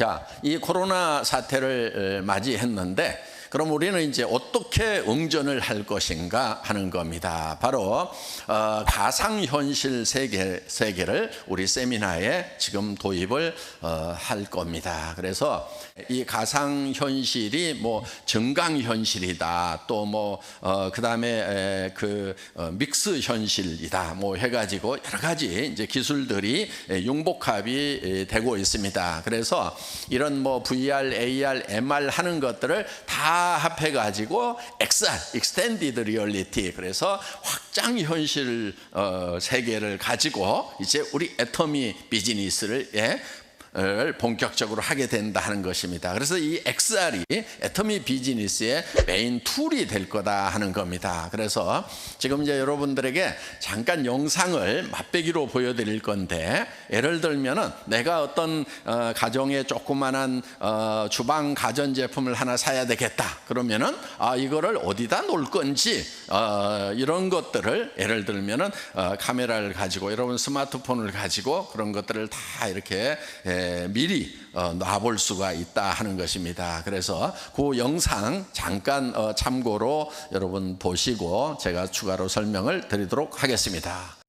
자, 이 코로나 사태를 어, 맞이했는데 그럼 우리는 이제 어떻게 응전을 할 것인가 하는 겁니다. 바로 어, 가상현실 세계, 세계를 우리 세미나에 지금 도입을 어, 할 겁니다. 그래서 이 가상현실이 뭐 증강현실이다 또 뭐 어, 그다음에 그 어, 믹스 현실이다 뭐 해가지고 여러 가지 이제 기술들이 융복합이 되고 있습니다. 그래서 이런 뭐 VR, AR, MR 하는 것들을 다 합해 가지고 XR, Extended Reality. 그래서 확장 현실 어, 세계를 가지고 이제 우리 애터미 비즈니스를 예, 을 본격적으로 하게 된다 하는 것입니다. 그래서 이 XR이 애터미 비즈니스의 메인 툴이 될 거다 하는 겁니다. 그래서 지금 이제 여러분들에게 잠깐 영상을 맛배기로 보여드릴 건데 예를 들면은 내가 어떤 어, 가정에 조그만한 어, 주방 가전 제품을 하나 사야 되겠다. 그러면은 아 이거를 어디다 놓을 건지 어, 이런 것들을 예를 들면은 어, 카메라를 가지고 여러분 스마트폰을 가지고 그런 것들을 다 이렇게 예, 미리 어, 놔볼 수가 있다 하는 것입니다. 그래서 그 영상 잠깐 어, 참고로 여러분 보시고 제가 추가로 설명을 드리도록 하겠습니다.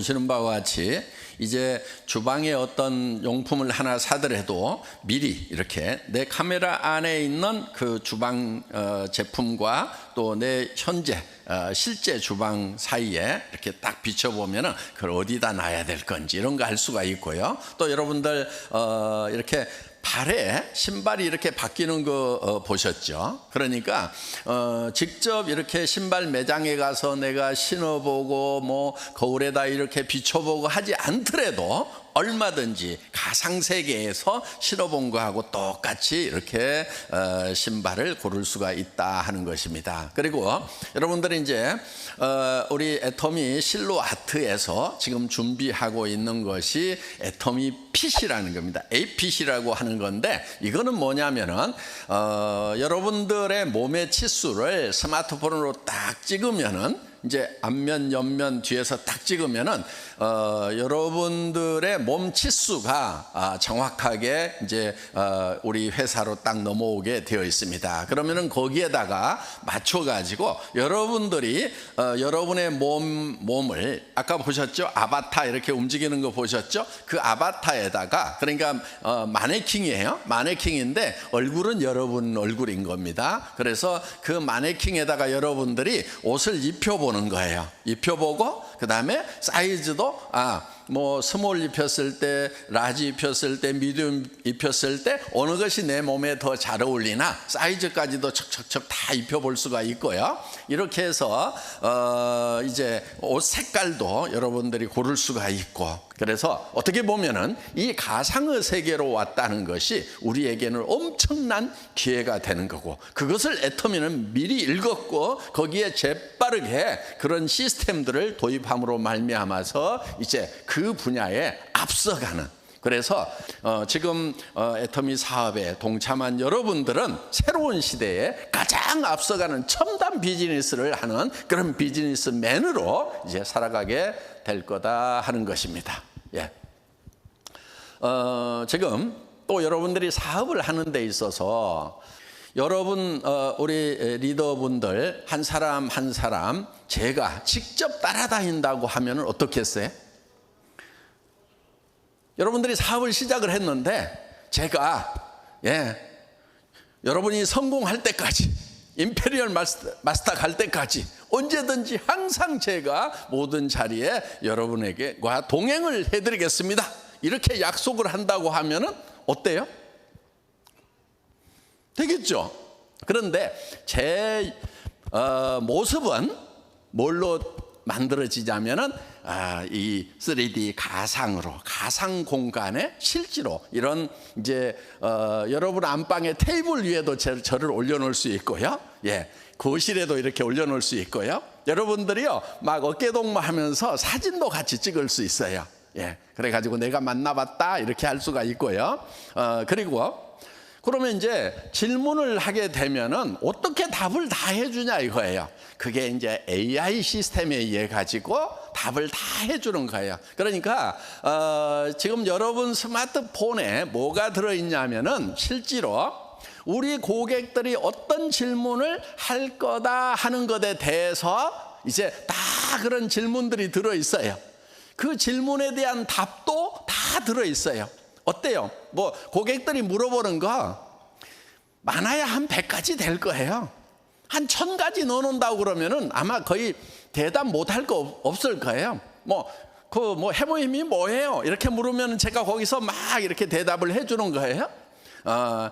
보시는 바와 같이 이제 주방에 어떤 용품을 하나 사더라도 미리 이렇게 내 카메라 안에 있는 그 주방 어, 제품과 또 내 현재 어, 실제 주방 사이에 이렇게 딱 비춰보면은 그걸 어디다 놔야 될 건지 이런 거 알 수가 있고요. 또 여러분들 어, 이렇게 발에 신발이 이렇게 바뀌는 거 어, 보셨죠? 그러니까 어, 직접 이렇게 신발 매장에 가서 내가 신어보고 뭐 거울에다 이렇게 비춰보고 하지 않더라도 얼마든지 가상 세계에서 신어본 거하고 똑같이 이렇게 어, 신발을 고를 수가 있다 하는 것입니다. 그리고 여러분들이 이제 어, 우리 애터미 실로 아트에서 지금 준비하고 있는 것이 애터미 핏이라는 겁니다. APC라고 하는 건데 이거는 뭐냐면은 어, 여러분들의 몸의 치수를 스마트폰으로 딱 찍으면은 이제 앞면, 옆면, 뒤에서 딱 찍으면은 어, 여러분들의 몸 치수가 아, 정확하게 이제 어, 우리 회사로 딱 넘어오게 되어 있습니다. 그러면은 거기에다가 맞춰가지고 여러분들이 어, 여러분의 몸 몸을 아까 보셨죠? 아바타 이렇게 움직이는 거 보셨죠? 그 아바타에다가 그러니까 어, 마네킹이에요. 마네킹인데 얼굴은 여러분 얼굴인 겁니다. 그래서 그 마네킹에다가 여러분들이 옷을 입혀보 보는 거예요. 입혀 보고 그 다음에 사이즈도 아 뭐 스몰 입혔을 때, 라지 입혔을 때, 미디움 입혔을 때 어느 것이 내 몸에 더 잘 어울리나 사이즈까지도 척척척 다 입혀 볼 수가 있고요. 이렇게 해서 어 이제 옷 색깔도 여러분들이 고를 수가 있고 그래서 어떻게 보면은 이 가상의 세계로 왔다는 것이 우리에게는 엄청난 기회가 되는 거고 그것을 애터미는 미리 읽었고 거기에 재빠르게 그런 시스템들을 도입함으로 말미암아서 이제 그 분야에 앞서가는 그래서 어, 지금 어, 애터미 사업에 동참한 여러분들은 새로운 시대에 가장 앞서가는 첨단 비즈니스를 하는 그런 비즈니스맨으로 이제 살아가게 될 거다 하는 것입니다. 예. 어, 지금 또 여러분들이 사업을 하는 데 있어서 여러분 어, 우리 리더분들 한 사람 한 사람 제가 직접 따라다닌다고 하면 어떻겠어요? 여러분들이 사업을 시작을 했는데 제가 예 여러분이 성공할 때까지 임페리얼 마스터, 마스터 갈 때까지 언제든지 항상 제가 모든 자리에 여러분에게 과 동행을 해드리겠습니다. 이렇게 약속을 한다고 하면은 어때요? 되겠죠. 그런데 제 어, 모습은 뭘로 만들어지자면은 아, 이 3D 가상으로 가상 공간에 실제로 이런 이제 어, 여러분 안방의 테이블 위에도 저, 저를 올려놓을 수 있고요. 예, 거실에도 이렇게 올려놓을 수 있고요. 여러분들이요 막 어깨 동무 하면서 사진도 같이 찍을 수 있어요. 예, 그래가지고 내가 만나봤다 이렇게 할 수가 있고요. 어, 그리고 그러면 이제 질문을 하게 되면은 어떻게 답을 다 해주냐 이거예요. 그게 이제 AI 시스템에 의해 가지고 답을 다 해주는 거예요. 그러니까 어, 지금 여러분 스마트폰에 뭐가 들어있냐면은 실제로 우리 고객들이 어떤 질문을 할 거다 하는 것에 대해서 이제 다 그런 질문들이 들어 있어요. 그 질문에 대한 답도 다 들어 있어요. 어때요? 뭐 고객들이 물어보는 거 많아야 한 100가지 될 거예요. 한 1000가지 넣어놓는다고 그러면은 아마 거의 대답 못할 거 없을 거예요. 뭐, 그 뭐 해모임이 뭐예요? 이렇게 물으면 제가 거기서 막 이렇게 대답을 해주는 거예요. 어,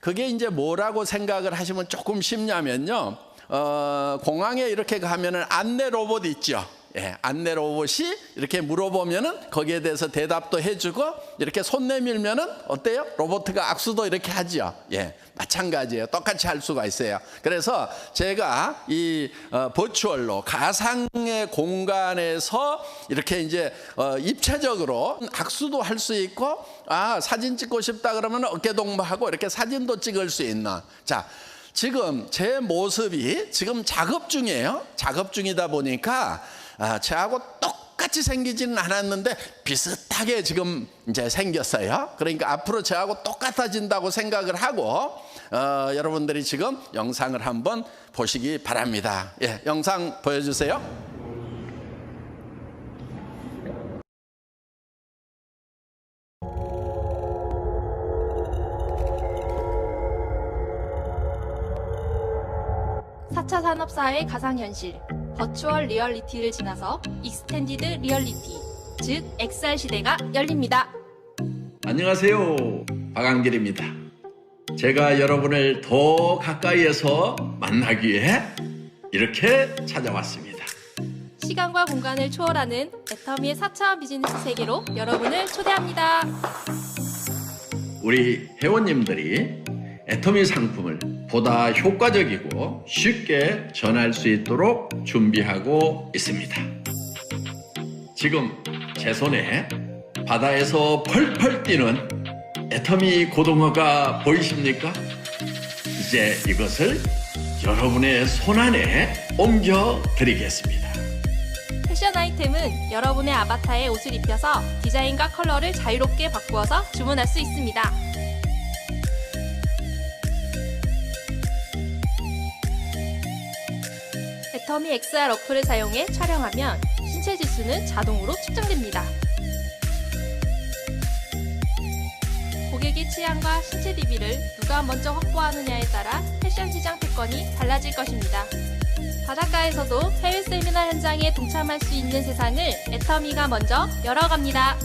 그게 이제 뭐라고 생각을 하시면 조금 쉽냐면요. 어, 공항에 이렇게 가면은 안내 로봇 있죠. 예, 안내 로봇이 이렇게 물어보면은 거기에 대해서 대답도 해주고 이렇게 손 내밀면은 어때요? 로봇가 악수도 이렇게 하죠. 예, 마찬가지예요. 똑같이 할 수가 있어요. 그래서 제가 이 어, 버추얼로 가상의 공간에서 이렇게 이제 어, 입체적으로 악수도 할 수 있고 아 사진 찍고 싶다 그러면 어깨 동무하고 이렇게 사진도 찍을 수 있는 자. 지금 제 모습이 지금 작업 중이에요. 작업 중이다 보니까 아, 저하고 똑같이 생기지는 않았는데 비슷하게 지금 이제 생겼어요. 그러니까 앞으로 저하고 똑같아진다고 생각을 하고 어, 여러분들이 지금 영상을 한번 보시기 바랍니다. 예, 영상 보여주세요. 사차 산업사의 가상현실, 버추얼 리얼리티를 지나서 익스텐디드 리얼리티, 즉 XR 시대가 열립니다. 안녕하세요. 박한길입니다. 제가 여러분을 더 가까이에서 만나기 위해 이렇게 찾아왔습니다. 시간과 공간을 초월하는 애터미의 4차원 비즈니스 세계로 여러분을 초대합니다. 우리 회원님들이 애터미 상품을 보다 효과적이고 쉽게 전할 수 있도록 준비하고 있습니다. 지금 제 손에 바다에서 펄펄 뛰는 애터미 고등어가 보이십니까? 이제 이것을 여러분의 손안에 옮겨 드리겠습니다. 패션 아이템은 여러분의 아바타에 옷을 입혀서 디자인과 컬러를 자유롭게 바꾸어서 주문할 수 있습니다. 애터미 XR 어플을 사용해 촬영하면 신체 지수는 자동으로 측정됩니다. 고객의 취향과 신체 DB를 누가 먼저 확보하느냐에 따라 패션 시장 특권이 달라질 것입니다. 바닷가에서도 해외 세미나 현장에 동참할 수 있는 세상을 애터미가 먼저 열어갑니다.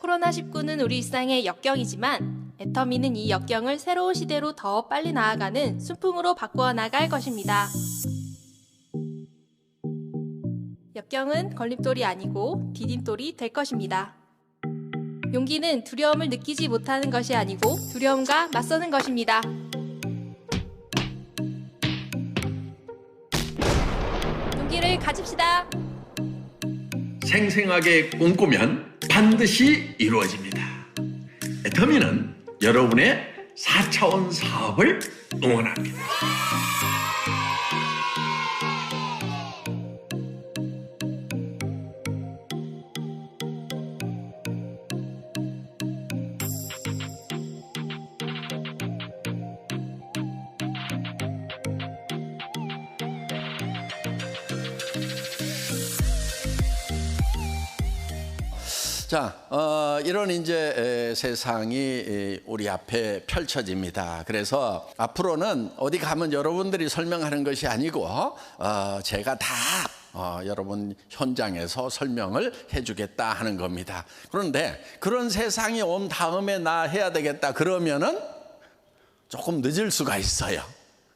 코로나19는 우리 일상의 역경이지만 애터미는 이 역경을 새로운 시대로 더 빨리 나아가는 순풍으로 바꾸어 나갈 것입니다. 역경은 걸림돌이 아니고 디딤돌이 될 것입니다. 용기는 두려움을 느끼지 못하는 것이 아니고 두려움과 맞서는 것입니다. 용기를 가집시다. 생생하게 꿈꾸면 반드시 이루어집니다. 애터미는 여러분의 4차원 사업을 응원합니다. 자, 어, 이런 이제 에, 세상이 에, 우리 앞에 펼쳐집니다. 그래서 앞으로는 어디 가면 여러분들이 설명하는 것이 아니고 어, 제가 다 어, 여러분 현장에서 설명을 해주겠다 하는 겁니다. 그런데 그런 세상이 온 다음에 나 해야 되겠다 그러면은 조금 늦을 수가 있어요.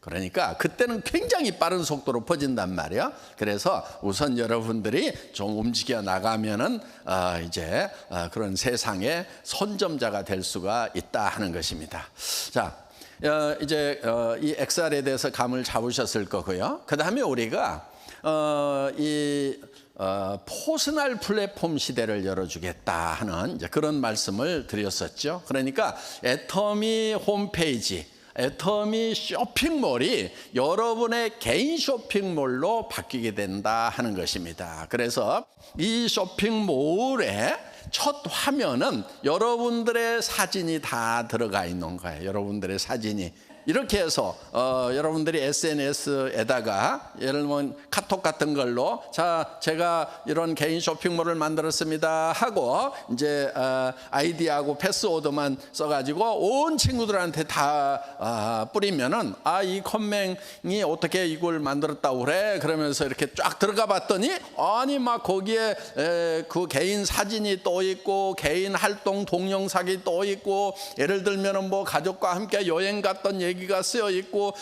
그러니까 그때는 굉장히 빠른 속도로 퍼진단 말이에요. 그래서 우선 여러분들이 좀 움직여 나가면은 어, 이제 어, 그런 세상의 선점자가 될 수가 있다 하는 것입니다. 자, 어, 이제 어, 이 XR에 대해서 감을 잡으셨을 거고요. 그 다음에 우리가 어, 이 어, 포스널 플랫폼 시대를 열어주겠다 하는 그런 말씀을 드렸었죠. 그러니까 애터미 홈페이지, 애터미 쇼핑몰이 여러분의 개인 쇼핑몰로 바뀌게 된다 하는 것입니다. 그래서 이 쇼핑몰의 첫 화면은 여러분들의 사진이 다 들어가 있는 거예요. 여러분들의 사진이. 이렇게 해서 어, 여러분들이 SNS에다가 예를 들면 카톡 같은 걸로 자 제가 이런 개인 쇼핑몰을 만들었습니다 하고 이제 어, 아이디하고 패스워드만 써가지고 온 친구들한테 다 아, 뿌리면은 아 이 컴맹이 어떻게 이걸 만들었다고 그래? 그러면서 이렇게 쫙 들어가 봤더니 아니 막 거기에 에, 그 개인 사진이 또 있고 개인 활동 동영상이 또 있고 예를 들면은 뭐 가족과 함께 여행 갔던 얘기 가 쓰여 있고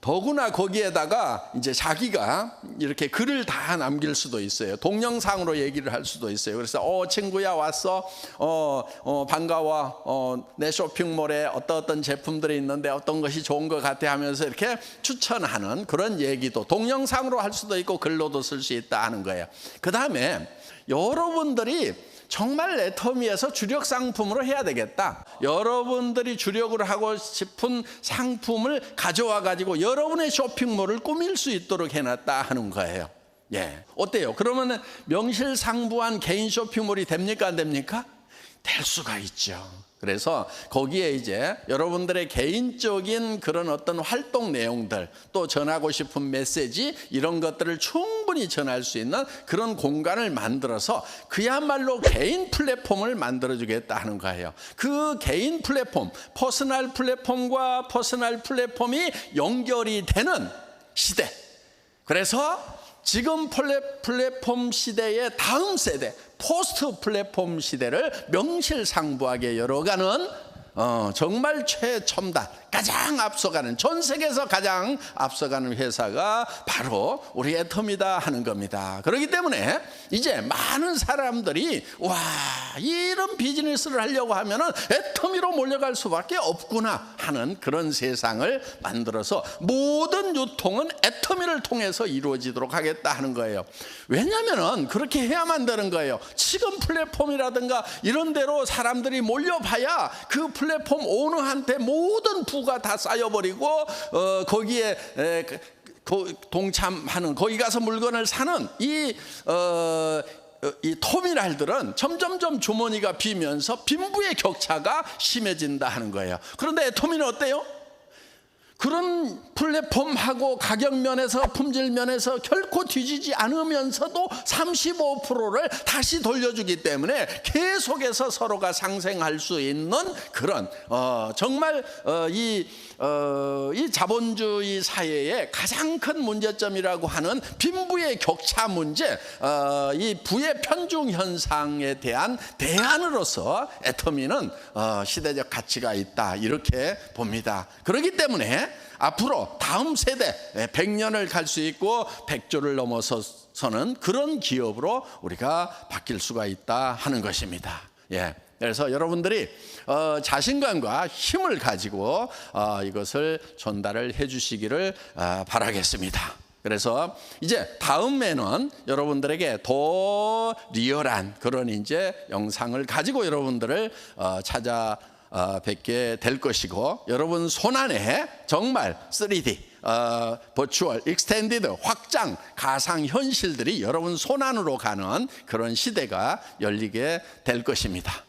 더구나 거기에다가 이제 자기가 이렇게 글을 다 남길 수도 있어요. 동영상으로 얘기를 할 수도 있어요. 그래서 어 친구야 왔어. 어, 어 반가워. 어, 내 쇼핑몰에 어떤 어떤 제품들이 있는데 어떤 것이 좋은 것 같아 하면서 이렇게 추천하는 그런 얘기도 동영상으로 할 수도 있고 글로도 쓸 수 있다 하는 거예요. 그 다음에 여러분들이 정말 애터미에서 주력 상품으로 해야 되겠다. 여러분들이 주력으로 하고 싶은 상품을 가져와 가지고 여러분의 쇼핑몰을 꾸밀 수 있도록 해놨다 하는 거예요. 예. 어때요? 그러면 명실상부한 개인 쇼핑몰이 됩니까? 안 됩니까? 될 수가 있죠. 그래서 거기에 이제 여러분들의 개인적인 그런 어떤 활동 내용들 또 전하고 싶은 메시지 이런 것들을 충분히 전할 수 있는 그런 공간을 만들어서 그야말로 개인 플랫폼을 만들어 주겠다 하는 거예요. 그 개인 플랫폼, 퍼스널 플랫폼과 퍼스널 플랫폼이 연결이 되는 시대. 그래서 지금 플랫- 플랫폼 시대의 다음 세대 포스트 플랫폼 시대를 명실상부하게 열어가는 어, 정말 최첨단 가장 앞서가는 전 세계에서 가장 앞서가는 회사가 바로 우리 애텀이다 하는 겁니다. 그렇기 때문에 이제 많은 사람들이 와 이런 비즈니스를 하려고 하면은 애터미로 몰려갈 수밖에 없구나 하는 그런 세상을 만들어서 모든 유통은 애터미를 통해서 이루어지도록 하겠다 하는 거예요. 왜냐하면은 그렇게 해야만 되는 거예요. 지금 플랫폼이라든가 이런 데로 사람들이 몰려봐야 그 플랫폼 오너한테 모든 부가 다 쌓여버리고 어, 거기에 에, 그- 그 동참하는 거기 가서 물건을 사는 이 어, 어, 이 터미널들은 점점점 주머니가 비면서 빈부의 격차가 심해진다 하는 거예요. 그런데 터미널 어때요? 그런 플랫폼하고 가격 면에서 품질 면에서 결코 뒤지지 않으면서도 35%를 다시 돌려주기 때문에 계속해서 서로가 상생할 수 있는 그런 어, 정말 어, 이, 어, 이 자본주의 사회의 가장 큰 문제점이라고 하는 빈부의 격차 문제, 어, 이 부의 편중 현상에 대한 대안으로서 애터미는 어, 시대적 가치가 있다 이렇게 봅니다. 그렇기 때문에 앞으로 다음 세대 100년을 갈 수 있고 100조를 넘어서서는 그런 기업으로 우리가 바뀔 수가 있다 하는 것입니다. 예. 그래서 여러분들이 어, 자신감과 힘을 가지고 어, 이것을 전달을 해 주시기를 어, 바라겠습니다. 그래서 이제 다음에는 여러분들에게 더 리얼한 그런 이제 영상을 가지고 여러분들을 어, 찾아 어, 뵙게 될 것이고 여러분 손안에 정말 3D 어, 버추얼, 익스텐디드, 확장, 가상 현실들이 여러분 손안으로 가는 그런 시대가 열리게 될 것입니다.